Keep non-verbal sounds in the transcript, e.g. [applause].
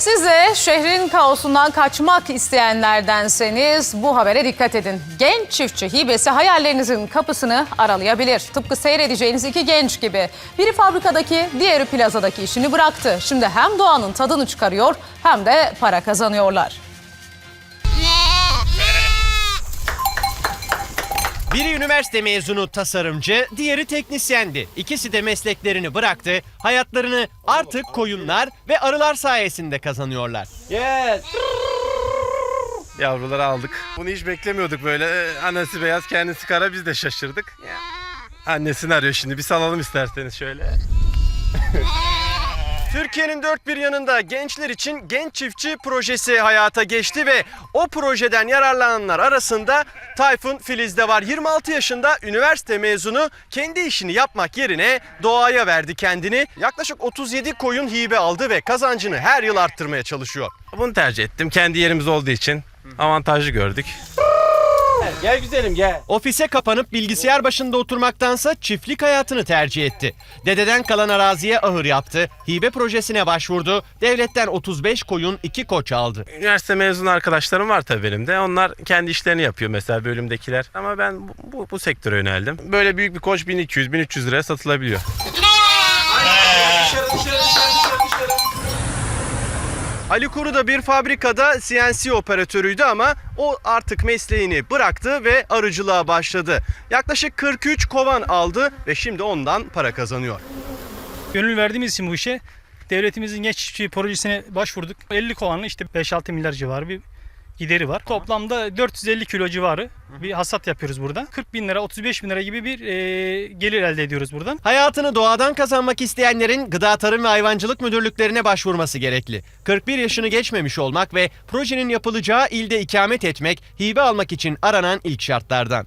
Siz de şehrin kaosundan kaçmak isteyenlerdenseniz bu habere dikkat edin. Genç çiftçi hibesi hayallerinizin kapısını aralayabilir. Tıpkı seyredeceğiniz iki genç gibi. Biri fabrikadaki, diğeri plazadaki işini bıraktı. Şimdi hem doğanın tadını çıkarıyor hem de para kazanıyorlar. Biri üniversite mezunu tasarımcı, diğeri teknisyendi. İkisi de mesleklerini bıraktı, hayatlarını artık koyunlar ve arılar sayesinde kazanıyorlar. Yes. Yavruları aldık. Bunu hiç beklemiyorduk böyle. Ee, Annesi beyaz kendisi kara biz de şaşırdık. Annesini arıyor şimdi bir salalım isterseniz şöyle. [laughs] Türkiye'nin dört bir yanında gençler için Genç Çiftçi projesi hayata geçti ve o projeden yararlananlar arasında Tayfun Filiz de var. 26 yaşında üniversite mezunu kendi işini yapmak yerine doğaya verdi kendini. Yaklaşık 37 koyun hibe aldı ve kazancını her yıl arttırmaya çalışıyor. Bunu tercih ettim. Kendi yerimiz olduğu için avantajlı gördük. Gel güzelim gel. Ofise kapanıp bilgisayar başında oturmaktansa çiftlik hayatını tercih etti. Dededen kalan araziye ahır yaptı, hibe projesine başvurdu, devletten 35 koyun 2 koç aldı. Üniversite mezunu arkadaşlarım var tabii benim de. Onlar kendi işlerini yapıyor mesela bölümdekiler. Ama ben bu, bu, bu sektöre yöneldim. Böyle büyük bir koç 1200-1300 liraya satılabiliyor. Ali Kuru da bir fabrikada CNC operatörüydü ama o artık mesleğini bıraktı ve arıcılığa başladı. Yaklaşık 43 kovan aldı ve şimdi ondan para kazanıyor. Gönül verdiğimiz için bu işe devletimizin genç çiftçi projesine başvurduk. 50 kovanlı işte 5-6 milyar civarı bir gideri var. Toplamda 450 kilo civarı bir hasat yapıyoruz burada. 40 bin lira 35 bin lira gibi bir e, gelir elde ediyoruz buradan. Hayatını doğadan kazanmak isteyenlerin Gıda Tarım ve Hayvancılık Müdürlüklerine başvurması gerekli. 41 yaşını geçmemiş olmak ve projenin yapılacağı ilde ikamet etmek hibe almak için aranan ilk şartlardan.